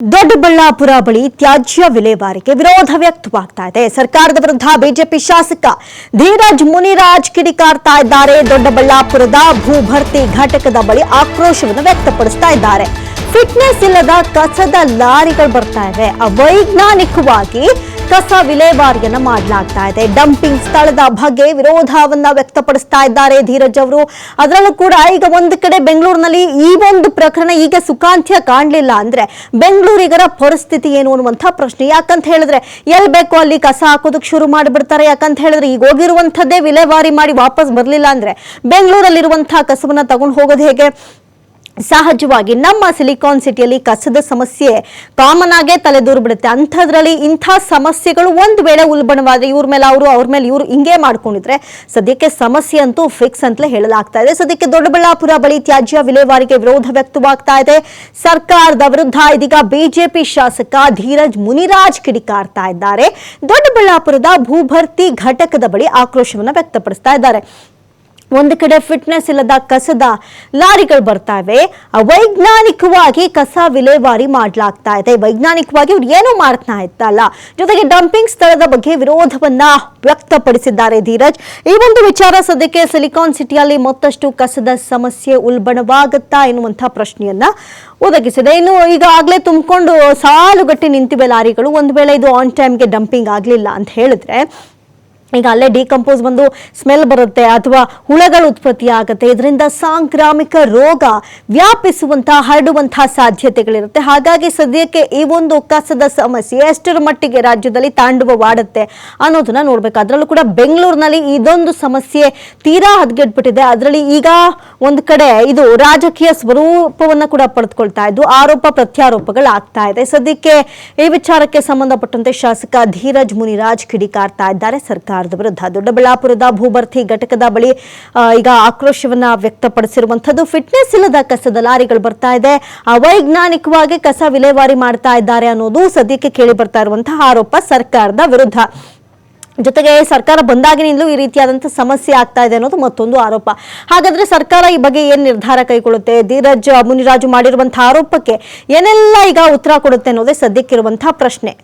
ದೊಡ್ಡಬಳ್ಳಾಪುರ ಬಳಿ ತ್ಯಾಜ್ಯ ವಿಲೇವಾರಿಗೆ ವಿರೋಧ ವ್ಯಕ್ತವಾಗ್ತಾ ಇದೆ. ಸರ್ಕಾರದ ವಿರುದ್ಧ ಬಿಜೆಪಿ ಶಾಸಕ ಧೀರಜ್ ಮುನಿರಾಜ್ ಕಿಡಿಕಾರ್ತಾ ಇದ್ದಾರೆ. ದೊಡ್ಡಬಳ್ಳಾಪುರದ ಭೂಭರ್ತಿ ಘಟಕದ ಬಳಿ ಆಕ್ರೋಶವನ್ನು ವ್ಯಕ್ತಪಡಿಸ್ತಾ ಇದ್ದಾರೆ. ಫಿಟ್ನೆಸ್ ಇಲ್ಲದ ಕಸದ ಲಾರಿಗಳು ಬರ್ತಾ ಇವೆ. ಅವೈಜ್ಞಾನಿಕವಾಗಿ ಕಸ ವಿಲೇವಾರಿಯನ್ನ ಮಾಡಲಾಗ್ತಾ ಇದೆ. ಡಂಪಿಂಗ್ ಸ್ಥಳದ ಬಗ್ಗೆ ವಿರೋಧವನ್ನ ವ್ಯಕ್ತಪಡಿಸ್ತಾ ಇದ್ದಾರೆ ಧೀರಜ್ ಅವರು. ಅದರಲ್ಲೂ ಕೂಡ ಈಗ ಒಂದು ಕಡೆ ಬೆಂಗಳೂರಿನಲ್ಲಿ ಈ ಒಂದು ಪ್ರಕರಣ ಈಗ ಸುಖಾಂತ್ಯ ಕಾಣಲಿಲ್ಲ ಅಂದ್ರೆ ಬೆಂಗಳೂರಿಗರ ಪರಿಸ್ಥಿತಿ ಏನು ಅನ್ನುವಂಥ ಪ್ರಶ್ನೆ. ಯಾಕಂತ ಹೇಳಿದ್ರೆ ಎಲ್ಲಿ ಬೇಕೋ ಅಲ್ಲಿ ಕಸ ಹಾಕೋದಕ್ಕೆ ಶುರು ಮಾಡಿಬಿಡ್ತಾರೆ. ಯಾಕಂತ ಹೇಳಿದ್ರೆ ಈಗ ಹೋಗಿರುವಂಥದ್ದೇ ವಿಲೇವಾರಿ ಮಾಡಿ ವಾಪಸ್ ಬರಲಿಲ್ಲ ಅಂದ್ರೆ ಬೆಂಗಳೂರಲ್ಲಿರುವಂತಹ ಕಸವನ್ನ ತಗೊಂಡು ಹೋಗೋದು ಹೇಗೆ? ಸಹಜವಾಗಿ ನಮ್ಮ ಸಿಲಿಕಾನ್ ಸಿಟಿಯಲ್ಲಿ ಕಸದ ಸಮಸ್ಯೆ ಕಾಮನ್ ಆಗೇ ತಲೆದೂರು ಬಿಡುತ್ತೆ ಅಂಥದ್ರಲ್ಲಿ ಇಂಥ ಸಮಸ್ಯೆಗಳು ಒಂದು ವೇಳೆ ಉಲ್ಬಣವಾದ್ರೆ ಇವ್ರ ಮೇಲೆ ಅವರು, ಅವ್ರ ಮೇಲೆ ಇವರು ಹಿಂಗೆ ಮಾಡ್ಕೊಂಡಿದ್ರೆ ಸದ್ಯಕ್ಕೆ ಸಮಸ್ಯೆ ಅಂತೂ ಫಿಕ್ಸ್ ಅಂತಲೇ ಹೇಳಲಾಗ್ತಾ ಇದೆ. ಸದ್ಯಕ್ಕೆ ದೊಡ್ಡಬಳ್ಳಾಪುರ ಬಳಿ ತ್ಯಾಜ್ಯ ವಿಲೇವಾರಿಗೆ ವಿರೋಧ ವ್ಯಕ್ತವಾಗ್ತಾ ಇದೆ. ಸರ್ಕಾರದ ವಿರುದ್ಧ ಇದೀಗ ಬಿಜೆಪಿ ಶಾಸಕ ಧೀರಜ್ ಮುನಿರಾಜ್ ಕಿಡಿಕಾರ್ತಾ ಇದ್ದಾರೆ. ದೊಡ್ಡಬಳ್ಳಾಪುರದ ಭೂಭರ್ತಿ ಘಟಕದ ಬಳಿ ಆಕ್ರೋಶವನ್ನು ವ್ಯಕ್ತಪಡಿಸ್ತಾ ಇದ್ದಾರೆ. ಒಂದು ಕಡೆ ಫಿಟ್ನೆಸ್ ಇಲ್ಲದ ಕಸದ ಲಾರಿಗಳು ಬರ್ತಾ ಇವೆ ಅವೈಜ್ಞಾನಿಕವಾಗಿ ಕಸ ವಿಲೇವಾರಿ ಮಾಡಲಾಗ್ತಾ ಇದೆ. ವೈಜ್ಞಾನಿಕವಾಗಿ ಇವ್ರು ಏನು ಮಾಡ್ತಾ ಇತ್ತಲ್ಲ ಜೊತೆಗೆ ಡಂಪಿಂಗ್ ಸ್ಥಳದ ಬಗ್ಗೆ ವಿರೋಧವನ್ನ ವ್ಯಕ್ತಪಡಿಸಿದ್ದಾರೆ ಧೀರಜ್. ಈ ಒಂದು ವಿಚಾರ ಸದ್ಯಕ್ಕೆ ಸಿಲಿಕಾನ್ ಸಿಟಿಯಲ್ಲಿ ಮತ್ತಷ್ಟು ಕಸದ ಸಮಸ್ಯೆ ಉಲ್ಬಣವಾಗುತ್ತಾ ಎನ್ನುವಂತಹ ಪ್ರಶ್ನೆಯನ್ನ ಒದಗಿಸಿದೆ. ಇನ್ನು ಈಗಾಗಲೇ ತುಂಬಿಕೊಂಡು ಸಾಲುಗಟ್ಟಿ ನಿಂತಿವೆ ಲಾರಿಗಳು. ಒಂದು ವೇಳೆ ಇದು ಆನ್ ಟೈಮ್ಗೆ ಡಂಪಿಂಗ್ ಆಗಲಿಲ್ಲ ಅಂತ ಹೇಳಿದ್ರೆ ಈಗ ಅಲ್ಲೇ ಡಿಕಂಪೋಸ್ ಬಂದು ಸ್ಮೆಲ್ ಬರುತ್ತೆ ಅಥವಾ ಹುಳಗಳು ಉತ್ಪತ್ತಿ ಆಗುತ್ತೆ. ಇದರಿಂದ ಸಾಂಕ್ರಾಮಿಕ ರೋಗ ವ್ಯಾಪಿಸುವಂತಹ ಹರಡುವಂತಹ ಸಾಧ್ಯತೆಗಳಿರುತ್ತೆ. ಹಾಗಾಗಿ ಸದ್ಯಕ್ಕೆ ಈ ಒಂದು ಕಸದ ಸಮಸ್ಯೆ ಎಷ್ಟರ ಮಟ್ಟಿಗೆ ರಾಜ್ಯದಲ್ಲಿ ತಾಂಡವವಾಡುತ್ತೆ ಅನ್ನೋದನ್ನ ನೋಡ್ಬೇಕು. ಅದರಲ್ಲೂ ಕೂಡ ಬೆಂಗಳೂರಿನಲ್ಲಿ ಇದೊಂದು ಸಮಸ್ಯೆ ತೀರಾ ಹದಗೆಟ್ಬಿಟ್ಟಿದೆ ಅದರಲ್ಲಿ ಈಗ ಒಂದು ಕಡೆ ಇದು ರಾಜಕೀಯ ಸ್ವರೂಪವನ್ನ ಕೂಡ ಪಡೆದುಕೊಳ್ತಾ ಇದ್ದು, ಆರೋಪ ಪ್ರತ್ಯಾರೋಪಗಳಾಗ್ತಾ ಇದೆ. ಸದ್ಯಕ್ಕೆ ಈ ವಿಚಾರಕ್ಕೆ ಸಂಬಂಧಪಟ್ಟಂತೆ ಶಾಸಕ ಧೀರಜ್ ಮುನಿರಾಜ್ ಕಿಡಿಕಾರ್ತಾ ಇದ್ದಾರೆ. ಸರ್ಕಾರದ ವಿರುದ್ಧ ದೊಡ್ಡಬಳ್ಳಾಪುರದ ಭೂಭರ್ತಿ ಘಟಕದ ಬಳಿ ಈಗ ಆಕ್ರೋಶವನ್ನ ವ್ಯಕ್ತಪಡಿಸಿರುವಂತದ್ದು ಫಿಟ್ನೆಸ್ ಇಲ್ಲದ ಕಸದ ಲಾರಿಗಳು ಬರ್ತಾ ಇದೆ. ಅವೈಜ್ಞಾನಿಕವಾಗಿ ಕಸ ವಿಲೇವಾರಿ ಮಾಡ್ತಾ ಇದ್ದಾರೆ ಅನ್ನೋದು ಸದ್ಯಕ್ಕೆ ಕೇಳಿ ಬರ್ತಾ ಇರುವಂತಹ ಆರೋಪ ಸರ್ಕಾರದ ವಿರುದ್ಧ. ಜೊತೆಗೆ ಸರ್ಕಾರ ಬಂದಾಗಿನಿಂದಲೂ ಈ ರೀತಿಯಾದಂತಹ ಸಮಸ್ಯೆ ಆಗ್ತಾ ಇದೆ ಅನ್ನೋದು ಮತ್ತೊಂದು ಆರೋಪ. ಹಾಗಾದ್ರೆ ಸರ್ಕಾರ ಈ ಬಗ್ಗೆ ಏನ್ ನಿರ್ಧಾರ ಕೈಗೊಳ್ಳುತ್ತೆ? ಧೀರಜ್ ಮುನಿರಾಜು ಮಾಡಿರುವಂತಹ ಆರೋಪಕ್ಕೆ ಏನೆಲ್ಲ ಈಗ ಉತ್ತರ ಕೊಡುತ್ತೆ ಅನ್ನೋದೇ ಸದ್ಯಕ್ಕಿರುವಂತಹ ಪ್ರಶ್ನೆ.